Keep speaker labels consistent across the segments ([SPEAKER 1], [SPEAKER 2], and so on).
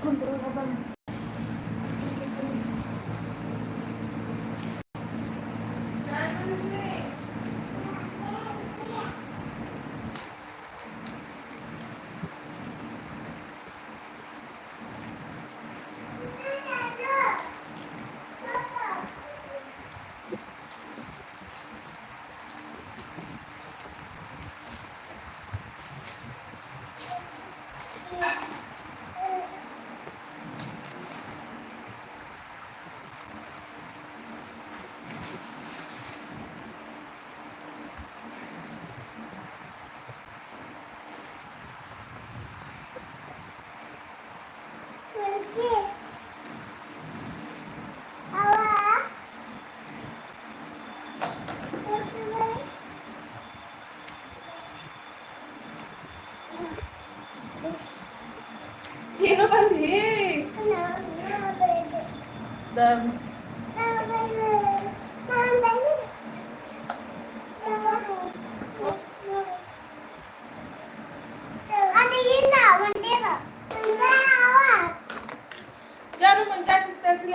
[SPEAKER 1] 콘 들어가봐.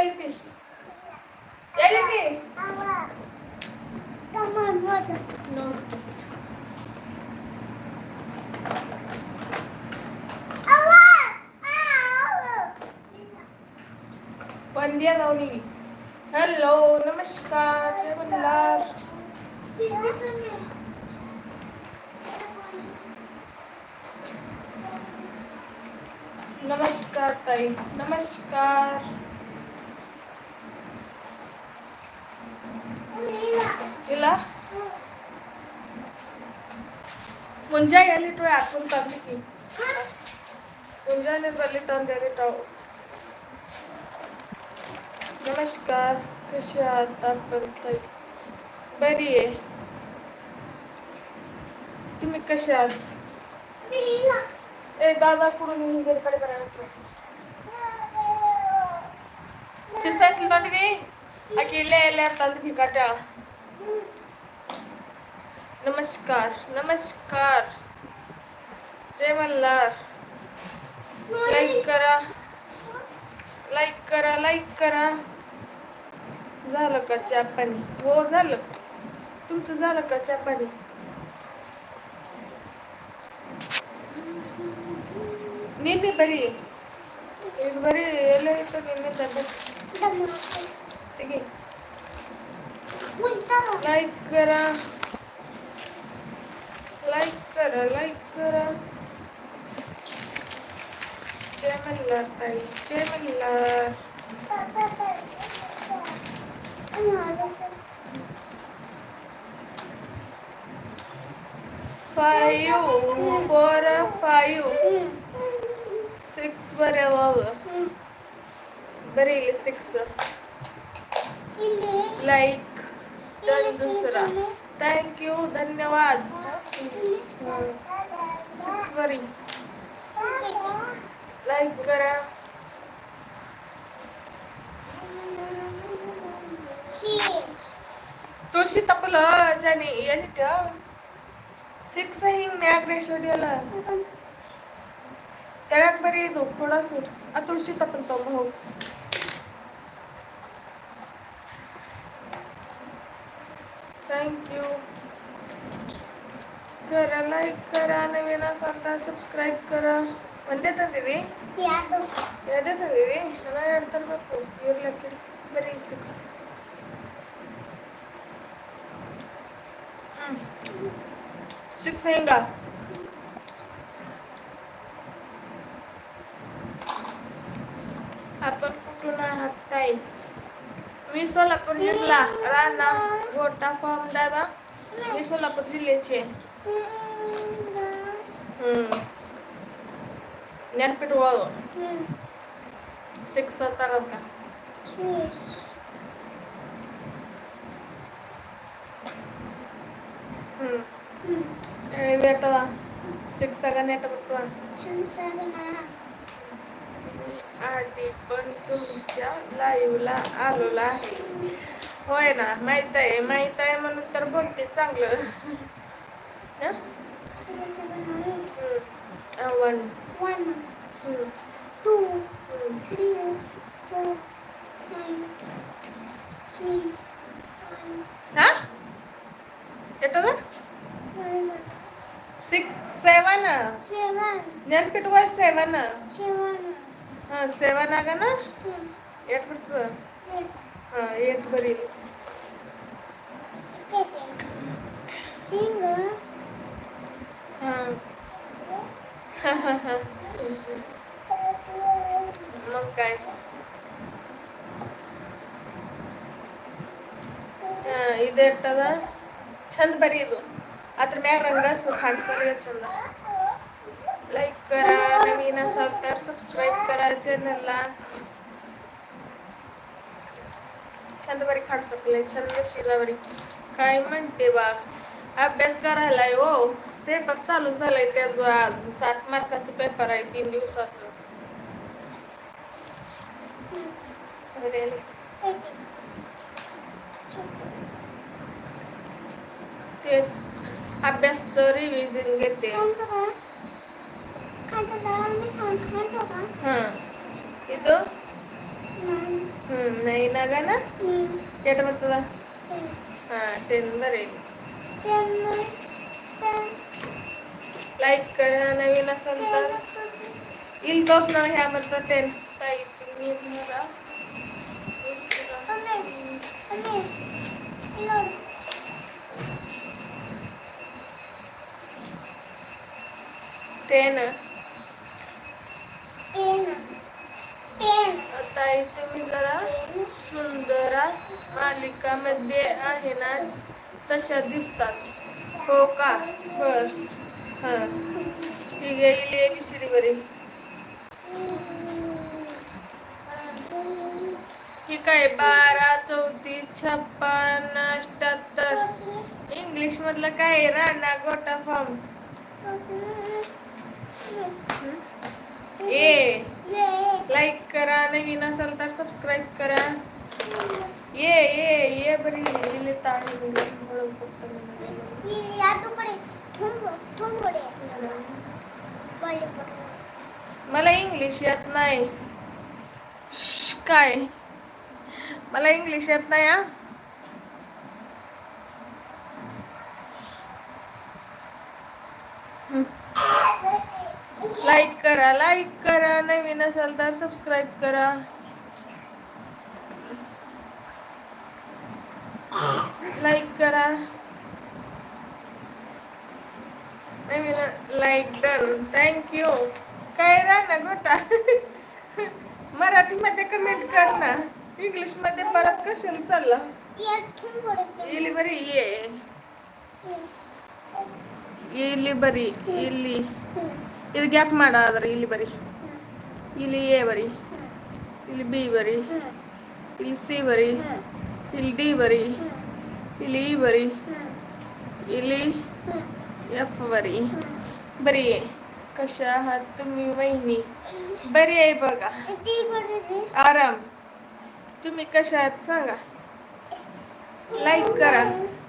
[SPEAKER 1] Sa लावली. Hello नमस्कार जय मल्हार. नमस्कार ताई नमस्कार. पुंजा गेली टोळी आठवण चालली की. पुंजाने बोलली तण दिली टाव नमस्कार कशी आहात? आतापर्यंत बरी आहे. तुम्ही कसे आहात? ए दादा कुठून येऊन गेले? कडे करायला सिस्पायसिल तोंडी अकेले एले आता भिकाट्या. नमस्कार नमस्कार. जय मल्हार. लाईक करा. लाईक करा लाईक करा. झालं का चहा पाणी? हो झालं. तुमचं झालं का चहा पाणी? निन्ने बरी बरी एलं येतं निन्ने दादा लाईक करा. लाईक करा लाईक करा. जय मल्हार ताई जय Malhar five four five six वर यावं बरं येईल सिक्स लाईक दुसरा. थँक्यू धन्यवाद. सिक्स वरी लाईक करा तुळशी तपलं ज्याने याने ठेव सिक्स ಹಿಂಗ್ ಮ್ಯಾಗ್ರೆ ಶಡಿಯಲ್ಲ ತೆಳಕ್ ಬರೀ ಇದು ಕೊಡಸು ಆ ತುಳಸಿ ತಪ್ಪಲ್ ತಗೊಂಡು ಹೋಗು करा लाईक करा नवीन असाल तर सबस्क्राईब करा. म्हणते देता दिदी? या दिदी? मला याड तर बघू. युअर लकी बरी सिक्स सिक्स हेंगा आपण कुठून आहात ताई? मी सोलापूर जिल्हा. राणा गोटा फॉर्म दादा. मी सोलापूर जिल्ह्याचे. आहे हम्म. ज्ञानपीठ वाळू सिक्स सातारा का ಹ್ಮ್ ಬೇಟದ सिक्स आगा नेट बघतो आधी पण तुमच्या लाईव्हला आलेला आहे होय ना माहित आहे माहित आहे म्हणून तर बोलते चांगलं ना दुसऱ्याचे बनवले one one two three four nine three हां ఎట్టదా సిక్స్ సెవెన్ నేను పెట్టుకో సెవెన్ సెవెన్ ఆగానా ఎట్ పడుతుందా ఎట్ బరీ मग काय ಹಾ, ಇದು ಇಟ್ಟದ ಚಂದ ಬರೀ ಇದು ಅದ್ರ ಮ್ಯಾಗ ರಂಗ ಕಾಣಿಸಲ್ಲ ಚಂದ लाईक करा नवीन असाल तर सबस्क्राईब करा चॅनलला छंद बरी खाड सकले छंद शिरावरी काय म्हणते बाग अभ्यास करायला आहे हो पेपर चालू झालाय त्याचं आज सात मार्काचं पेपर आहे तीन दिवसाचं. अभ्यास अभ्यासच रिव्हिजन घेते. नाही ना गा ना? ఎటు పడుతుందా టెన్ మరి लाईक करा नवीन असाल तर. येईल तोच ना ह्याबद्दल ते ताई तुम्ही टेन ताई तुम्ही जरा सुंदरा मालिकामध्ये आहे ना तशा दिसतात. हो का? बर. हां. ठीक आहे इली एबीसीडी बरी ठीक आहे बारा चौतीस छप्पन अठ्याहत्तर. इंग्लिश मधलं काय आहे? राणा गोटा फॉर्म ए लाईक करा. नवीन असाल तर सबस्क्राईब करा. ये ये ये बरी. लिहित आहे म्हणून फक्त मला इंग्लिश येत नाही. काय? मला इंग्लिश येत नाही हा? लाईक करा लाईक करा. नवीन असाल तर सबस्क्राईब करा. लाईक करा नवीन लाईक डन थँक्यू काय राहणार गोटा मराठीमध्ये कमेंट कर ना इंग्लिशमध्ये परत कशाला चालला इली बरी ये ಇಲ್ಲಿ ಬರಿ ಇಲ್ಲಿ ಇದು ಗ್ಯಾಪ್ ಮಾಡ ಆದ್ರೆ ಇಲ್ಲಿ ಬರಿ ಇಲ್ಲಿ ಎ ಬರಿ ಇಲ್ಲಿ ಬಿ ಬರಿ ಇಲ್ಲಿ ಸಿ ಬರಿ ಇಲ್ಲಿ ಡಿ ಬರಿ ಇಲ್ಲಿ ಇ ಬರಿ ಇಲ್ಲಿ एफ बरी बरी आहे. कशा आहात तुम्ही वहिनी? बरी आहे बघा. आराम. तुम्ही कशा आहात सांगा. लाईक करा.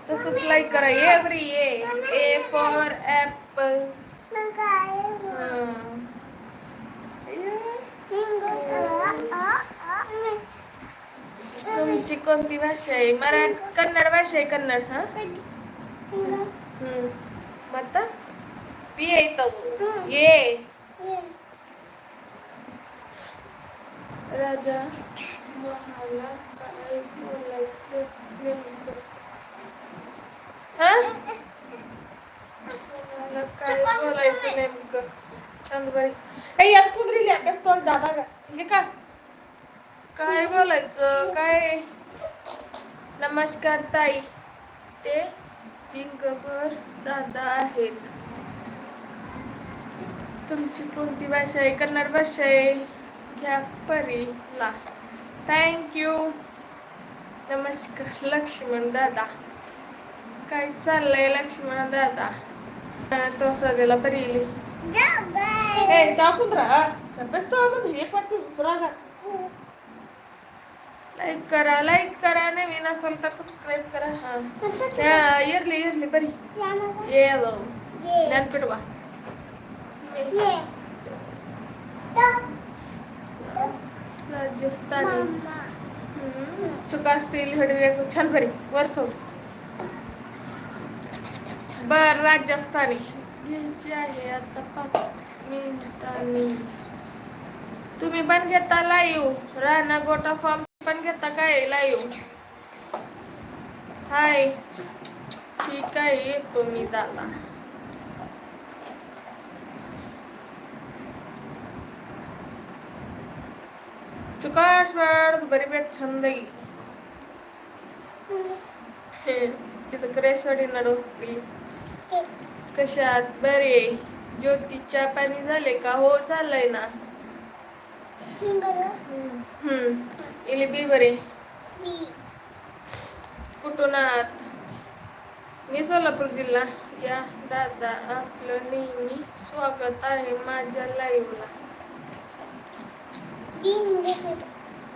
[SPEAKER 1] तसंच लाईक करा. Every A A for apple तुमची कोणती भाषा आहे? मराठी कन्नड भाषा आहे कन्नड हा? मत पी येतो ये राजा मला काय बोलायचं नेमकं हा मला काय बोलायचं नेमकं छान बरी हे यात कुंदरी अभ्यास तोड दादा का हे का काय बोलायचं काय नमस्कार ताई ते दिगंबर दादा आहेत. तुमची कोणती भाषा आहे? कन्नड भाषा आहे. घ्या परीला. थँक्यू नमस्कार लक्ष्मण दादा. काय चाललंय लक्ष्मण दादा? तो सगळ्याला ए टाकून राहा. अभ्यास तो एक वाटतं दुसरा का लाईक करा लाईक करा नवीन असेल तर सबस्क्राईब करा. हा. इयरली इयरली बरी. ये ज्ञानपीठ वा असतील हडवे छान बरी. वर सोड. बर राजस्थानी घ्यायची आहे आता पाच मिनिटांनी तुम्ही पण घेता लाईव्ह राणा गोटा फॉर्म पण घेता काय लाईव्ह हाय ठीक आहे येतो मी दादा. चुकाश वाढ बरी बेट छंदगी हे तिथं क्रेशवाडी नडो कशात? बरे ज्योतीच्या पाणी झाले का? हो झालंय ना. हम्म. इली बी बरे कुठून आहात मी सोलापूर जिल्हा या दादा आपलं नेहमी स्वागत आहे माझ्या लाईव्हला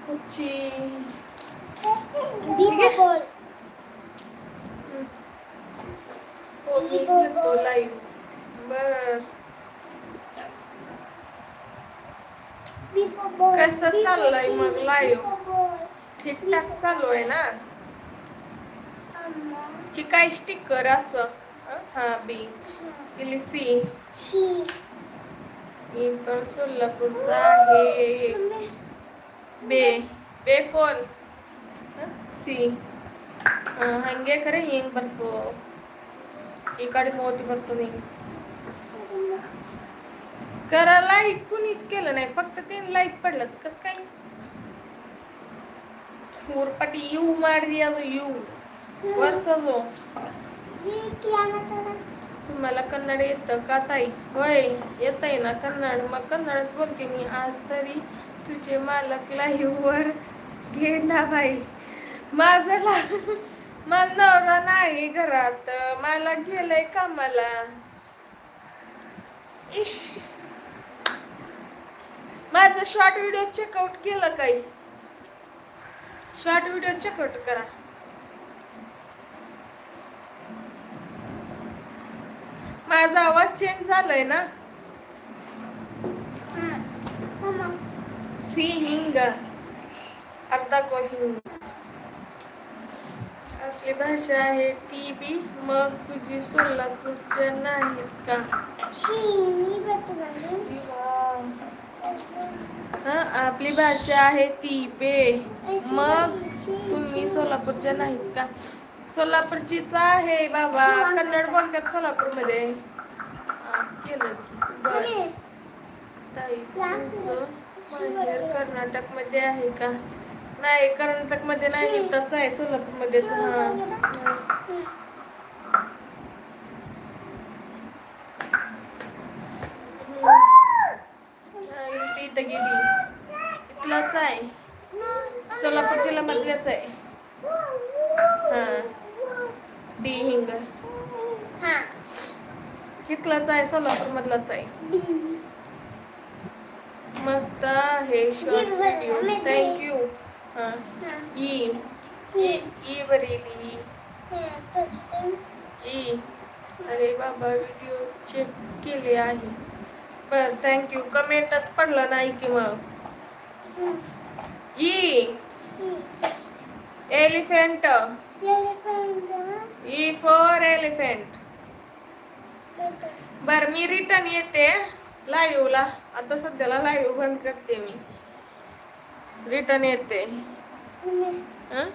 [SPEAKER 1] कुची हो मी घेतो लाईव्ह बर कसं चाललंय मग live? ठीकठाक चालू आहे ना की काय स्टिकर असं हं? हा बी इली सी मी पण सोलापूरचा आहे बे बे कोण ಸಿ ಹಾಗೆ ಕರೆ ಹಿಂಗೆ ಬರ್ತು ಈ ಕಡೆ मोती बरतो ಹಿಂಗೆ करा लाइट कुणीच केलं नाही. फक्त ते लाइट पडलं. तर कसं काय? उरपाटी येऊ मार दिया येऊ. वर्ष हो. तुम्हाला कन्नड येतं का ताई? होय येत आहे ना कन्नड. मग कन्नडच बोलते मी. आज तरी तुझे मालक लाईव्हवर घे ना बाई. माझा नवरा नाही घरात. मला गेलंय कामाला. इश. माझं शॉर्ट व्हिडिओ चेकआउट केलं काही शॉर्ट व्हिडिओ चेकआउट करा. माझा आवाज चेंज झालाय ना? सी हिंग अर्धा को हिंग आपली भाषा आहे ती बी. मग तुझी सोलापूरच्या नाहीत का? आपली भाषा आहे ती बे मग तुम्ही सोलापूरच्या नाहीत का? सोलापूरचीच आहे बाबा. कन्नड बोलतात सोलापूरमध्ये. केलं की. बरं. कर्नाटकमध्ये आहे का? नाही कर्नाटकमध्ये नाही इथंच आहे सोलापूरमध्येच. हा हा, इथली इथं गेली इथलाच आहे जिल्ह्यामधल्याच आहे. हा. डी हिंग. इथलाच आहे सोलापूर मधलाच आहे मस्त आहे शॉर्ट व्हिडिओ थँक्यू हा. ई. ई. ई. बरेली ई. अरे बाबा व्हिडिओ चेक केले आहे. बर थँक्यू कमेंटच पडलं नाही की मग. E. Elephant E for elephant बर मी रिटर्न येते. लाईव्हला आता सध्याला लाईव्ह बंद करते मी. रिटर्न येते. हं?